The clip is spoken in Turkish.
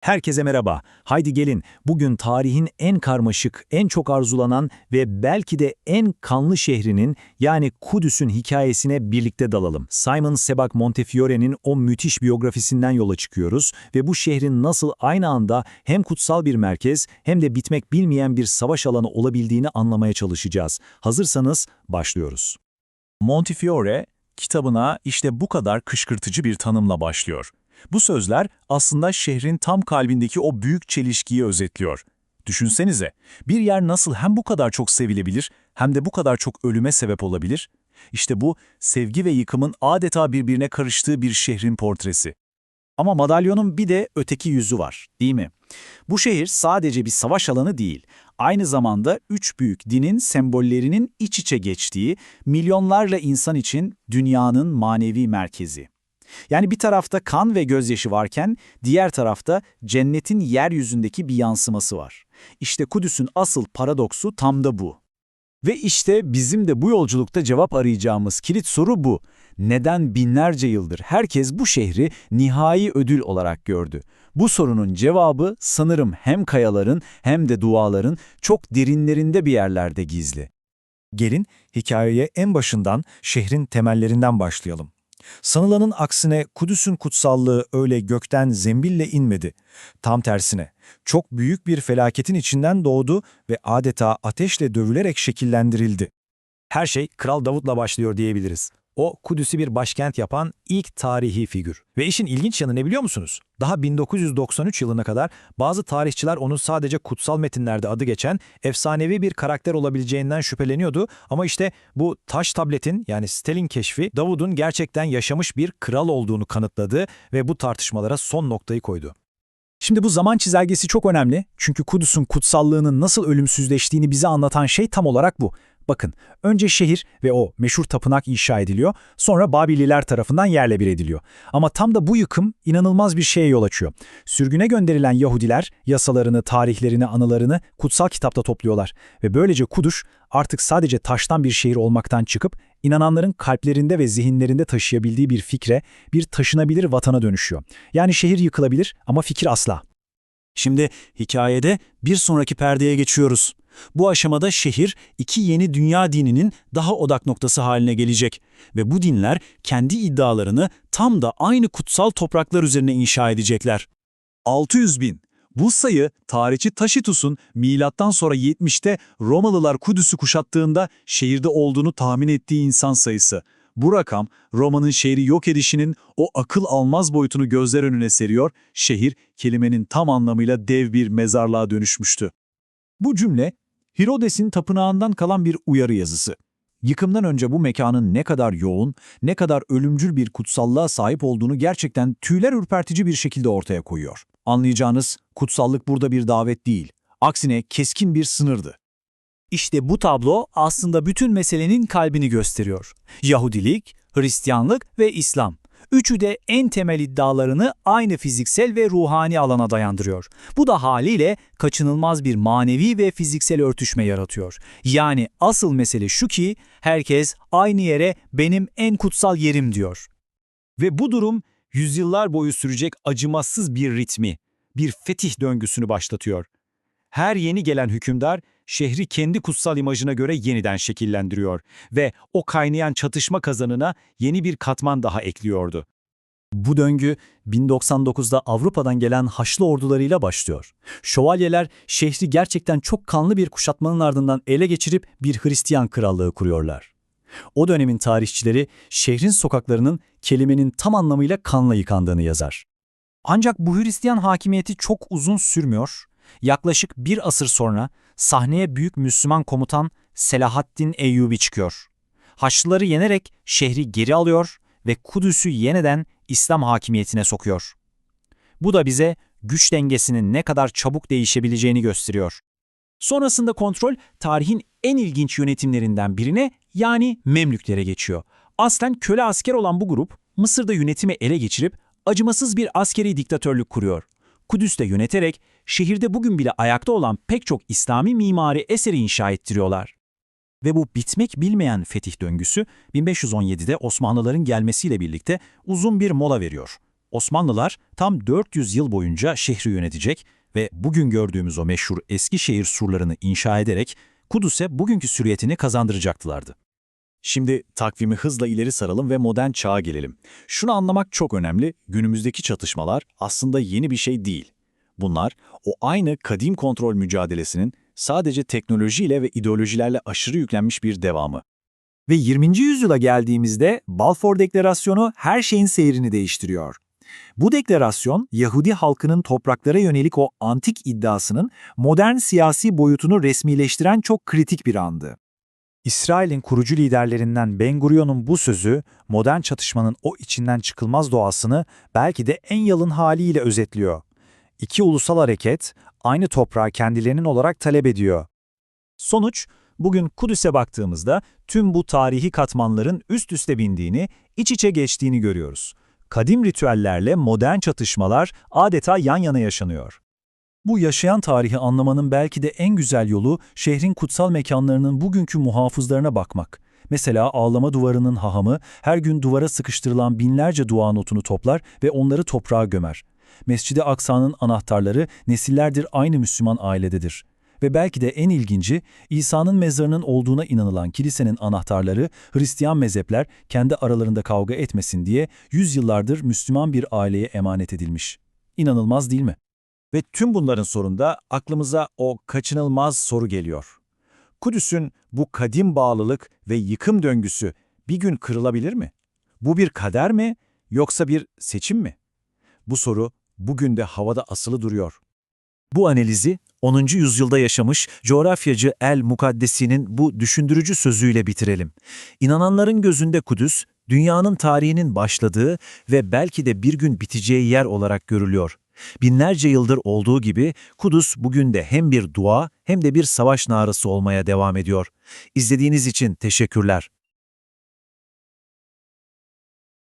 Herkese merhaba. Haydi gelin bugün tarihin en karmaşık, en çok arzulanan ve belki de en kanlı şehrinin yani Kudüs'ün hikayesine birlikte dalalım. Simon Sebag Montefiore'nin o müthiş biyografisinden yola çıkıyoruz ve bu şehrin nasıl aynı anda hem kutsal bir merkez hem de bitmek bilmeyen bir savaş alanı olabildiğini anlamaya çalışacağız. Hazırsanız başlıyoruz. Montefiore kitabına işte bu kadar kışkırtıcı bir tanımla başlıyor. Bu sözler aslında şehrin tam kalbindeki o büyük çelişkiyi özetliyor. Düşünsenize, bir yer nasıl hem bu kadar çok sevilebilir hem de bu kadar çok ölüme sebep olabilir? İşte bu, sevgi ve yıkımın adeta birbirine karıştığı bir şehrin portresi. Ama madalyonun bir de öteki yüzü var, değil mi? Bu şehir sadece bir savaş alanı değil, aynı zamanda üç büyük dinin sembollerinin iç içe geçtiği, milyonlarla insan için dünyanın manevi merkezi. Yani bir tarafta kan ve gözyaşı varken diğer tarafta cennetin yeryüzündeki bir yansıması var. İşte Kudüs'ün asıl paradoksu tam da bu. Ve işte bizim de bu yolculukta cevap arayacağımız kilit soru bu. Neden binlerce yıldır herkes bu şehri nihai ödül olarak gördü? Bu sorunun cevabı sanırım hem kayaların hem de duaların çok derinlerinde bir yerlerde gizli. Gelin hikayeye en başından şehrin temellerinden başlayalım. Sanılanın aksine Kudüs'ün kutsallığı öyle gökten zembille inmedi. Tam tersine, çok büyük bir felaketin içinden doğdu ve adeta ateşle dövülerek şekillendirildi. Her şey Kral Davut'la başlıyor diyebiliriz. O, Kudüs'ü bir başkent yapan ilk tarihi figür. Ve işin ilginç yanı ne biliyor musunuz? Daha 1993 yılına kadar bazı tarihçiler onun sadece kutsal metinlerde adı geçen efsanevi bir karakter olabileceğinden şüpheleniyordu. Ama işte bu taş tabletin yani Stelin keşfi Davud'un gerçekten yaşamış bir kral olduğunu kanıtladı ve bu tartışmalara son noktayı koydu. Şimdi bu zaman çizelgesi çok önemli çünkü Kudüs'ün kutsallığının nasıl ölümsüzleştiğini bize anlatan şey tam olarak bu. Bakın, önce şehir ve o meşhur tapınak inşa ediliyor, sonra Babililer tarafından yerle bir ediliyor. Ama tam da bu yıkım inanılmaz bir şeye yol açıyor. Sürgüne gönderilen Yahudiler yasalarını, tarihlerini, anılarını kutsal kitapta topluyorlar ve böylece Kudüs artık sadece taştan bir şehir olmaktan çıkıp inananların kalplerinde ve zihinlerinde taşıyabildiği bir fikre, bir taşınabilir vatana dönüşüyor. Yani şehir yıkılabilir ama fikir asla. Şimdi hikayede bir sonraki perdeye geçiyoruz. Bu aşamada şehir iki yeni dünya dininin daha odak noktası haline gelecek ve bu dinler kendi iddialarını tam da aynı kutsal topraklar üzerine inşa edecekler. 600 bin. Bu sayı tarihçi Taşitus'un milattan sonra 70'te Romalılar Kudüs'ü kuşattığında şehirde olduğunu tahmin ettiği insan sayısı. Bu rakam Roma'nın şehri yok edişinin o akıl almaz boyutunu gözler önüne seriyor, şehir kelimenin tam anlamıyla dev bir mezarlığa dönüşmüştü. Bu cümle Hirodes'in tapınağından kalan bir uyarı yazısı. Yıkımdan önce bu mekanın ne kadar yoğun, ne kadar ölümcül bir kutsallığa sahip olduğunu gerçekten tüyler ürpertici bir şekilde ortaya koyuyor. Anlayacağınız kutsallık burada bir davet değil, aksine keskin bir sınırdı. İşte bu tablo aslında bütün meselenin kalbini gösteriyor. Yahudilik, Hristiyanlık ve İslam. Üçü de en temel iddialarını aynı fiziksel ve ruhani alana dayandırıyor. Bu da haliyle kaçınılmaz bir manevi ve fiziksel örtüşme yaratıyor. Yani asıl mesele şu ki herkes aynı yere benim en kutsal yerim diyor. Ve bu durum yüzyıllar boyu sürecek acımasız bir ritmi, bir fetih döngüsünü başlatıyor. Her yeni gelen hükümdar şehri kendi kutsal imajına göre yeniden şekillendiriyor ve o kaynayan çatışma kazanına yeni bir katman daha ekliyordu. Bu döngü 1099'da Avrupa'dan gelen Haçlı ordularıyla başlıyor. Şövalyeler şehri gerçekten çok kanlı bir kuşatmanın ardından ele geçirip bir Hristiyan krallığı kuruyorlar. O dönemin tarihçileri şehrin sokaklarının kelimenin tam anlamıyla kanla yıkandığını yazar. Ancak bu Hristiyan hakimiyeti çok uzun sürmüyor Yaklaşık bir asır sonra sahneye büyük Müslüman komutan Selahaddin Eyyubi çıkıyor. Haçlıları yenerek şehri geri alıyor ve Kudüs'ü yeniden İslam hakimiyetine sokuyor. Bu da bize güç dengesinin ne kadar çabuk değişebileceğini gösteriyor. Sonrasında kontrol tarihin en ilginç yönetimlerinden birine yani Memlüklere geçiyor. Aslen köle asker olan bu grup Mısır'da yönetimi ele geçirip acımasız bir askeri diktatörlük kuruyor. Kudüs'te yöneterek şehirde bugün bile ayakta olan pek çok İslami mimari eseri inşa ettiriyorlar. Ve bu bitmek bilmeyen fetih döngüsü 1517'de Osmanlıların gelmesiyle birlikte uzun bir mola veriyor. Osmanlılar tam 400 yıl boyunca şehri yönetecek ve bugün gördüğümüz o meşhur Eskişehir surlarını inşa ederek Kudüs'e bugünkü süriyetini kazandıracaktılardı. Şimdi takvimi hızla ileri saralım ve modern çağa gelelim. Şunu anlamak çok önemli, günümüzdeki çatışmalar aslında yeni bir şey değil. Bunlar o aynı kadim kontrol mücadelesinin sadece teknolojiyle ve ideolojilerle aşırı yüklenmiş bir devamı. Ve 20. yüzyıla geldiğimizde Balfour Deklarasyonu her şeyin seyrini değiştiriyor. Bu deklarasyon, Yahudi halkının topraklara yönelik o antik iddiasının modern siyasi boyutunu resmileştiren çok kritik bir andı. İsrail'in kurucu liderlerinden Ben Gurion'un bu sözü, modern çatışmanın o içinden çıkılmaz doğasını belki de en yalın haliyle özetliyor. İki ulusal hareket, aynı toprağı kendilerinin olarak talep ediyor. Sonuç, bugün Kudüs'e baktığımızda tüm bu tarihi katmanların üst üste bindiğini, iç içe geçtiğini görüyoruz. Kadim ritüellerle modern çatışmalar adeta yan yana yaşanıyor. Bu yaşayan tarihi anlamanın belki de en güzel yolu şehrin kutsal mekanlarının bugünkü muhafızlarına bakmak. Mesela ağlama duvarının hahamı her gün duvara sıkıştırılan binlerce dua notunu toplar ve onları toprağa gömer. Mescid-i Aksa'nın anahtarları nesillerdir aynı Müslüman ailededir. Ve belki de en ilginci, İsa'nın mezarının olduğuna inanılan kilisenin anahtarları Hristiyan mezhepler kendi aralarında kavga etmesin diye yüzyıllardır Müslüman bir aileye emanet edilmiş. İnanılmaz değil mi? Ve tüm bunların sonunda aklımıza o kaçınılmaz soru geliyor. Kudüs'ün bu kadim bağlılık ve yıkım döngüsü bir gün kırılabilir mi? Bu bir kader mi yoksa bir seçim mi? Bu soru bugün de havada asılı duruyor. Bu analizi 10. yüzyılda yaşamış coğrafyacı El Mukaddesi'nin bu düşündürücü sözüyle bitirelim. İnananların gözünde Kudüs, dünyanın tarihinin başladığı ve belki de bir gün biteceği yer olarak görülüyor. Binlerce yıldır olduğu gibi Kudüs bugün de hem bir dua hem de bir savaş narası olmaya devam ediyor. İzlediğiniz için teşekkürler.